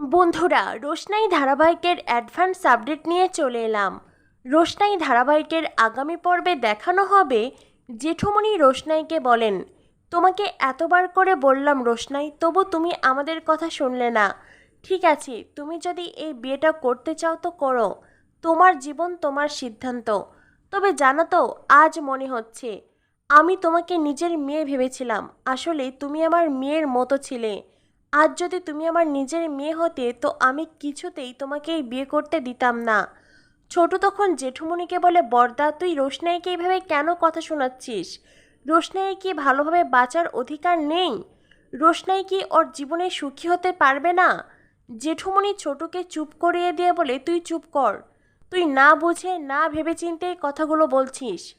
বন্ধুরা, রোশনাই ধারাবাহিকের advance update নিয়ে চলে এলাম। রোশনাই ধারাবাহিকের আগামী পর্বে দেখানো হবে জেঠুমণি রোশনাইকে বলেন, তোমাকে এতবার করে বললাম রোশনাই, তবু তুমি আমাদের কথা শুনলে না। ঠিক আছে, তুমি যদি এই বিয়েটা করতে চাও তো করো। তোমার জীবন তোমার সিদ্ধান্ত। তবে জানো তো, আজ মনে হচ্ছে, আমি তোমাকে নিজের মেয়ে ভেবেছিলাম। আসলে তুমি আমার মেয়ের মতো ছিলে। আজ যদি তুমি আমার নিজের মেয়ে হতে, তো আমি কিছুতেই তোমাকে এই বিয়ে করতে দিতাম না। ছোট তখন জেঠুমনিকে বলে, বর্দা, তুই রোশনাইকে এইভাবে কেন কথা শোনাচ্ছিস? রোশনাই কি ভালোভাবে বাঁচার অধিকার নেই? রোশনাই কি ওর জীবনে সুখী হতে পারবে না? জেঠুমনি ছোটকে চুপ করিয়ে দিয়ে বলে, তুই চুপ কর। তুই না বুঝে, না ভেবেচিন্তে কথাগুলো বলছিস।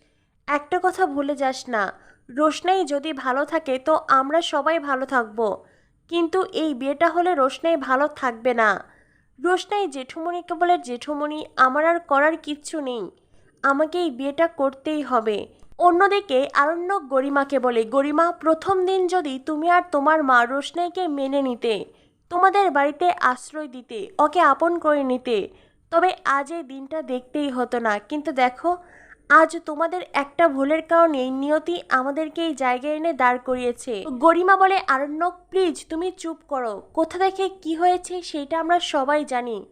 একটা কথা ভুলে যাস না। রোশনাই যদি ভালো থাকে, তো আমরা সবাই ভালো থাকব। কিন্তু এই বিয়েটা হলে রোশনাই ভালো থাকবে না। রোশনাই জেঠুমণিকে বলে, জেঠুমণি, আমার আর করার কিচ্ছু নেই। আমাকে এই বিয়েটা করতেই হবে। অন্যদিকে আরণ্যক গরিমাকে বলে, গরিমা, প্রথম দিন যদি তুমি আর তোমার মা রোশনাইকে মেনে নিতে, তোমাদের বাড়িতে আশ্রয় দিতে, ওকে আপন করে নিতে, তবে আজ এই দিনটা দেখতেই হতো না। কিন্তু দেখো আজ তোমাদের একটা ভুলের কারণে নিয়তি আমাদেরকে এই জায়গায় এনে দাঁড় করিয়েছে। গরিমা বলে, আরণ্যক, প্লিজ তুমি চুপ করো। কোথা থেকে কি হয়েছে সেটা আমরা সবাই জানি।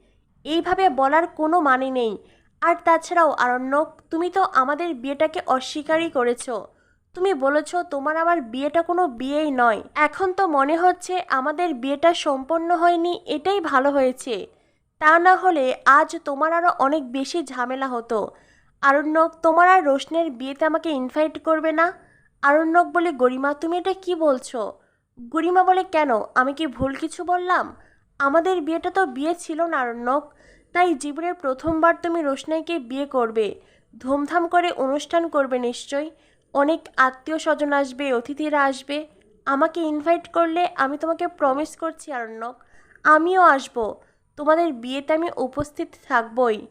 এইভাবে বলার কোনো মানে নেই। আর তাছাড়াও, আরণ্যক, তুমি তো আমাদের বিয়েটাকে অস্বীকারই করেছ। তুমি বলেছ, তোমার আমার বিয়েটা কোনো বিয়েই নয়। এখন তো মনে হচ্ছে আমাদের বিয়েটা সম্পন্ন হয়নি, এটাই ভালো হয়েছে। তা না হলে আজ তোমার আরও অনেক বেশি ঝামেলা হতো। আরণ্যক, তোমার আর রোশনের বিয়েতে আমাকে ইনভাইট করবে না? আরণ্যক বলে, গরিমা, তুমি এটা কি বলছো? গরিমা বলে, কেন? আমি কি ভুল কিছু বললাম? আমাদের বিয়েটা তো বিয়ে ছিল না, আরণ্যক। তাই জীবনের প্রথমবার তুমি রোশনাইকে বিয়ে করবে। ধুমধাম করে অনুষ্ঠান করবে নিশ্চয়ই অনেক আত্মীয় স্বজন আসবে, অতিথিরা আসবে। আমাকে ইনভাইট করলে আমি তোমাকে প্রমিস করছি, আরণ্যক। আমিও আসব। তোমাদের বিয়েতে আমি উপস্থিত থাকবই।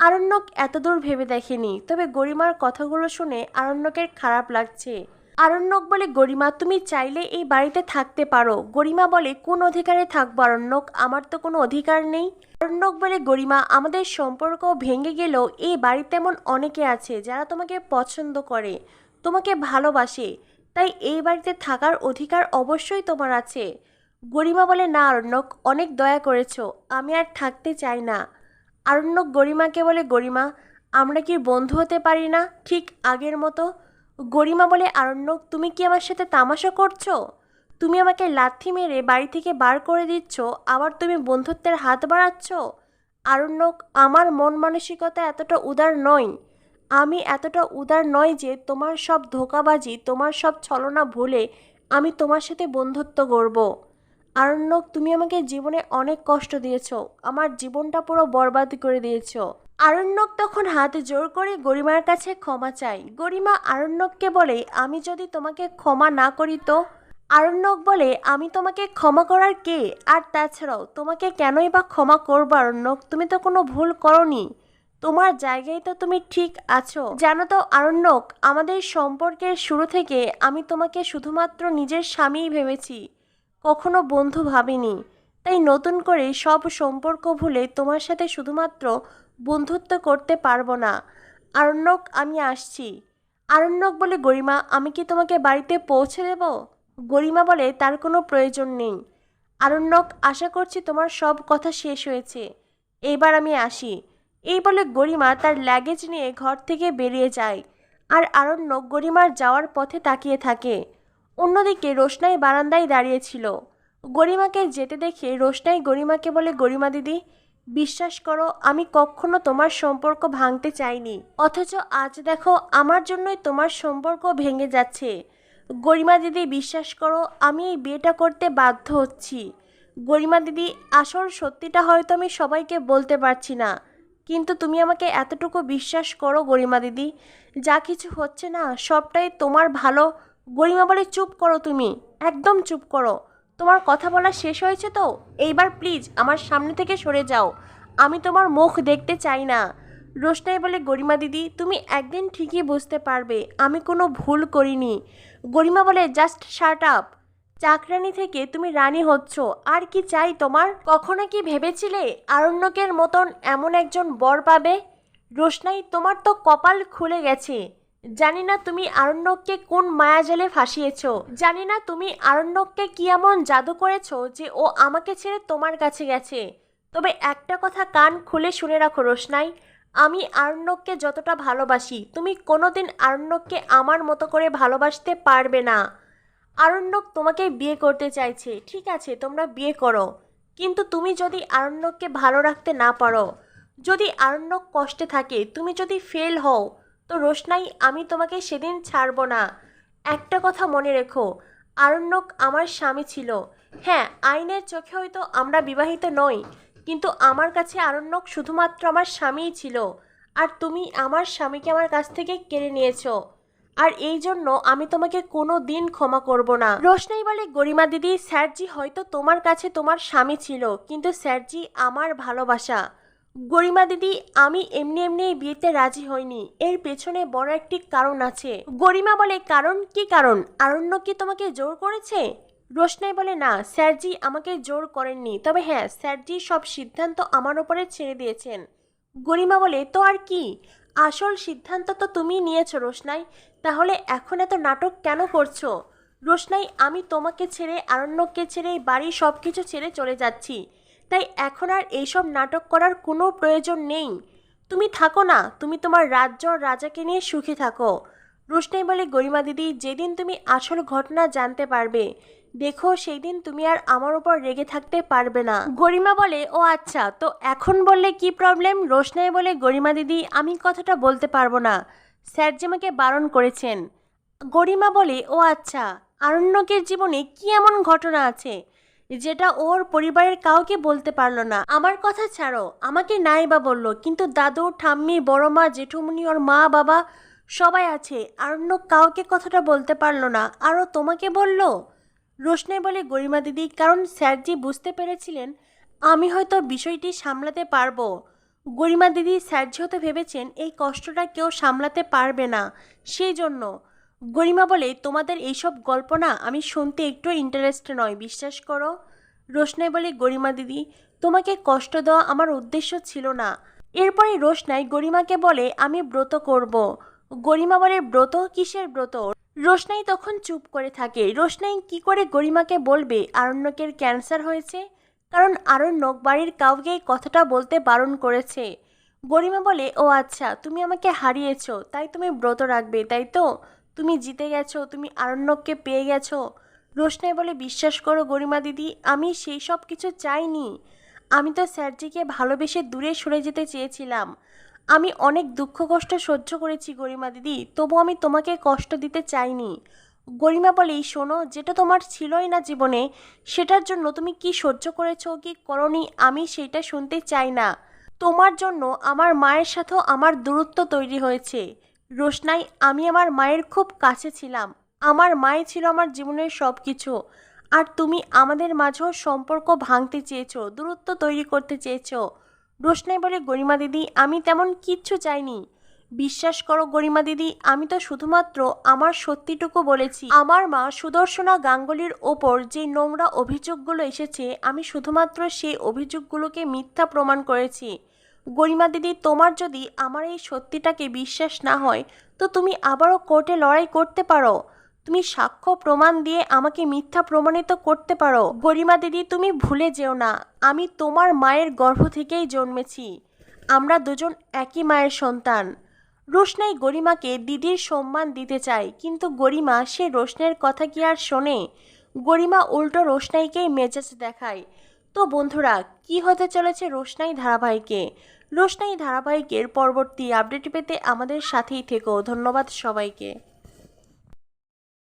আরণ্যক এতদূর ভেবে দেখেনি, তবে গরিমার কথাগুলো শুনে আরণ্যকের খারাপ লাগছে। আরণ্যক বলে, গরিমা, তুমি চাইলে এই বাড়িতে থাকতে পারো। গরিমা বলে, কোন অধিকারে থাকব আরণ্যক? আমার তো কোনো অধিকার নেই। আরণ্যক বলে, গরিমা, আমাদের সম্পর্ক ভেঙে গেলেও এই বাড়িতে এমন অনেকে আছে যারা তোমাকে পছন্দ করে, তোমাকে ভালোবাসে। তাই এই বাড়িতে থাকার অধিকার অবশ্যই তোমার আছে। গরিমা বলে, না আরণ্যক, অনেক দয়া করেছ। আমি আর থাকতে চাই না। আরণ্যক গরিমাকে বলে গরিমা? আমরা কি বন্ধু হতে পারি না? ঠিক আগের মতো। গরিমা বলে আরণ্যক, তুমি কি আমার সাথে তামাশা করছ? তুমি আমাকে লাথি মেরে বাড়ি থেকে বার করে দিচ্ছ, আবার তুমি বন্ধুত্বের হাত বাড়াচ্ছ? আরণ্যক, আমার মন মানসিকতা এতটা উদার নয়। আমি এতটা উদার নয় যে তোমার সব ধোকাবাজি, তোমার সব ছলনা ভুলে আমি তোমার সাথে বন্ধুত্ব করব আরণ্যক, তুমি আমাকে জীবনে অনেক কষ্ট দিয়েছ। আমার জীবনটা পুরো বরবাদ করে দিয়েছ। আরণ্যক তখন হাত জোর করে গরিমার কাছে ক্ষমা চাই গরিমা আরণ্যককে বলে, আমি যদি তোমাকে ক্ষমা না করি তো? আরণ্যক বলে, আমি তোমাকে ক্ষমা করার কে? আর তাছাড়াও, তোমাকে কেনই বা ক্ষমা করব আরণ্যক? তুমি তো কোনো ভুল করনি। তোমার জায়গায় তো তুমি ঠিক আছো। জানো তো আরণ্যক, আমাদের সম্পর্কের শুরু থেকে আমি তোমাকে শুধুমাত্র নিজের স্বামীই ভেবেছি। কখনো বন্ধু ভাবিনি। তাই নতুন করে সব সম্পর্ক ভুলে তোমার সাথে শুধুমাত্র বন্ধুত্ব করতে পারব না। আরণ্যক, আমি আসছি। আরণ্যক বলে, গরিমা, আমি কি তোমাকে বাড়িতে পৌঁছে দেব? গরিমা বলে, তার কোনো প্রয়োজন নেই। আরণ্যক, আশা করছি তোমার সব কথা শেষ হয়েছে। এইবার আমি আসি। এই বলে গরিমা তার লাগেজ নিয়ে ঘর থেকে বেরিয়ে যায়। আর আরণ্যক গরিমার যাওয়ার পথে তাকিয়ে থাকে। অন্যদিকে রোশনাই বারান্দায় দাঁড়িয়েছিল গরিমাকে যেতে দেখে রোশনাই গরিমাকে বলে, গরিমা দিদি, বিশ্বাস করো, আমি কখনো তোমার সম্পর্ক ভাঙতে চাইনি। অথচ আজ দেখো, আমার জন্যই তোমার সম্পর্ক ভেঙে যাচ্ছে। গরিমা দিদি, বিশ্বাস করো, আমি এই বিয়েটা করতে বাধ্য হচ্ছি। গরিমা দিদি, আসল সত্যিটা হয়তো আমি সবাইকে বলতে পারছি না। কিন্তু তুমি আমাকে এতটুকু বিশ্বাস করো গরিমা দিদি, যা কিছু হচ্ছে না, সবটাই তোমার ভালো গরিমা বলে, চুপ করো তুমি, একদম চুপ করো। তোমার কথা বলা শেষ হয়েছে তো? এইবার প্লিজ আমার সামনে থেকে সরে যাও। আমি তোমার মুখ দেখতে চাই না। রোশনাই বলে, গরিমা দিদি, তুমি একদিন ঠিকই বুঝতে পারবে, আমি কোনো ভুল করিনি। গরিমা বলে জাস্ট শার্ট আপ চাকরানি থেকে তুমি রানী হচ্ছ, আর কি চাই তোমার? কখনো কি ভেবেছিলে আরণ্যকের মতন এমন একজন বর পাবে? রোশনাই, তোমার তো কপাল খুলে গেছে। জানি না তুমি আরণ্যককে কোন মায়াজালে ফাঁসিয়েছ। জানি না তুমি আরণ্যককে কি এমন জাদু করেছ যে ও আমাকে ছেড়ে তোমার কাছে গেছে। তবে একটা কথা কান খুলে শুনে রাখো রোশনাই, আমি আরণ্যককে যতটা ভালোবাসি, তুমি কোনোদিন আরণ্যককে আমার মতো করে ভালোবাসতে পারবে না। আরণ্যক তোমাকে বিয়ে করতে চাইছে, ঠিক আছে, তোমরা বিয়ে করো। কিন্তু তুমি যদি আরণ্যককে ভালো রাখতে না পারো, যদি আরণ্যক কষ্টে থাকে, তুমি যদি ফেল হও তো রোশনাই, আমি তোমাকে সেদিন ছাড়ব না। একটা কথা মনে রেখো, আরণ্যক আমার স্বামী ছিল। হ্যাঁ আইনের চোখে হয়তো আমরা বিবাহিত নই, কিন্তু আমার কাছে আরণ্যক শুধুমাত্র আমার স্বামীই ছিল। আর তুমি আমার স্বামীকে আমার কাছ থেকে কেড়ে নিয়েছো। আর এই জন্য আমি তোমাকে কোনো দিন ক্ষমা করব না। রোশনাই বলে, গরিমা দিদি, স্যারজি হয়তো তোমার কাছে তোমার স্বামী ছিল, কিন্তু স্যারজি আমার ভালোবাসা। গরিমা দিদি, আমি এমনি এমনি এই বিয়েতে রাজি হইনি। এর পেছনে বড় একটি কারণ আছে। গরিমা বলে, কারণ কি কারণ? আরণ্য কি তোমাকে জোর করেছে? রোশনাই বলে, না, স্যারজি আমাকে জোর করেননি। তবে হ্যাঁ স্যারজি সব সিদ্ধান্ত আমার ওপরে ছেড়ে দিয়েছেন। গরিমা বলে, তো আর কি? আসল সিদ্ধান্ত তো তুমিই নিয়েছো রোশনাই। তাহলে এখন এত নাটক কেন করছ? রোশনাই, আমি তোমাকে ছেড়ে আরণ্যককে ছেড়ে বাড়ি সব কিছু ছেড়ে চলে যাচ্ছি। তাই এখন আর এইসব নাটক করার কোনো প্রয়োজন নেই। তুমি থাকো না, তুমি তোমার রাজ্য রাজাকে নিয়ে সুখী থাকো। রোশনাই বলে, গরিমা দিদি, যেদিন তুমি আসল ঘটনা জানতে পারবে, দেখো সেই দিন তুমি আর আমার উপর রেগে থাকতে পারবে না। গরিমা বলে, ও আচ্ছা তো এখন বললে কি প্রবলেম রোশনাই বলে, গরিমা দিদি, আমি কথাটা বলতে পারব না। স্যার যে আমাকে বারণ করেছেন। গরিমা বলে, ও আচ্ছা আরণ্যকের জীবনে কি এমন ঘটনা আছে? যেটা ওর পরিবারের কাউকে বলতে পারল না। আমার কথা ছাড়ো, আমাকে নাই বা বলল, কিন্তু দাদু, ঠাম্মি বড় মা জেঠুমনি ওর মা, বাবা সবাই আছে, আর অন্য কাউকে কথাটা বলতে পারল না, আরও তোমাকে বলল? রোশনাই বলে, গরিমা দিদি, কারণ স্যারজি বুঝতে পেরেছিলেন, আমি হয়তো বিষয়টি সামলাতে পারব। গরিমা দিদি স্যারজি হতে ভেবেছেন, এই কষ্টটা কেউ সামলাতে পারবে না, সেই জন্য। গরিমা বলে, তোমাদের এইসব গল্প না, আমি শুনতে একটু ইন্টারেস্ট নয়, বিশ্বাস করো? রোশনাই বলে, গরিমা দিদি, তোমাকে কষ্ট দেওয়া আমার উদ্দেশ্য ছিল না। এরপরে রোশনাই গরিমাকে বলে, আমি ব্রত করব। গরিমা বলে, ব্রত? কিসের ব্রত? রোশনাই তখন চুপ করে থাকে। রোশনাই কি করে গরিমাকে বলবে, আরণ্যকের ক্যান্সার হয়েছে? কারণ আরণ্যক বাড়ির কাউকে কথাটা বলতে বারণ করেছে। গরিমা বলে, ও আচ্ছা তুমি আমাকে হারিয়েছো, তাই তুমি ব্রত রাখবে, তাই তো? তুমি জিতে গেছো, তুমি আরণ্যককে পেয়ে গেছো। রোশনাই বলে, বিশ্বাস করো গরিমা দিদি, আমি সেই সব কিছু চাইনি। আমি তো স্যারজিকে ভালোবেসে দূরে সরে যেতে চেয়েছিলাম। আমি অনেক দুঃখ কষ্ট সহ্য করেছি গরিমা দিদি, তবু আমি তোমাকে কষ্ট দিতে চাইনি। গরিমা বলেই শোনো, যেটা তোমার ছিলই না জীবনে, সেটার জন্য তুমি কি সহ্য করেছ, কি করনি, আমি সেটা শুনতে চাই না। তোমার জন্য আমার মায়ের সাথেও আমার দূরত্ব তৈরি হয়েছে। রোশনাই, আমি আমার মায়ের খুব কাছে ছিলাম। আমার মাই ছিল আমার জীবনের সব কিছু আর তুমি আমাদের মাঝেও সম্পর্ক ভাঙতে চেয়েছো, দূরত্ব তৈরি করতে চেয়েছো। রোশনাই বলে, গরিমা দিদি, আমি তেমন কিচ্ছু চাইনি। বিশ্বাস করো গরিমা দিদি, আমি তো শুধুমাত্র আমার সত্যিটুকু বলেছি। আমার মা সুদর্শনা গাঙ্গুলির ওপর যে নোংরা অভিযোগগুলো এসেছে, আমি শুধুমাত্র সেই অভিযোগগুলোকে মিথ্যা প্রমাণ করেছি। গরিমা দিদি, তোমার যদি আমার এই সত্যিটাকে বিশ্বাস না হয়, তো তুমি আবারও কোর্টে লড়াই করতে পারো। তুমি সাক্ষ্য প্রমাণ দিয়ে আমাকে মিথ্যা প্রমাণিত করতে পারো। গরিমা দিদি, তুমি ভুলে যেও না, আমি তোমার মায়ের গর্ভ থেকেই জন্মেছি। আমরা দুজন একই মায়ের সন্তান। রোশনাই গরিমাকে দিদির সম্মান দিতে চায়, কিন্তু গরিমা সে রোশনের কথা কি আর শোনে? গরিমা উল্টো রোশনাইকেই মেজাজ দেখায়। তো বন্ধুরা, কি হতে চলেছে রোশনাই ধারাবাহিকে? রোশনাই ধারাবাহিকের পরবর্তী আপডেট পেতে আমাদের সাথেই থেকো। ধন্যবাদ সবাইকে।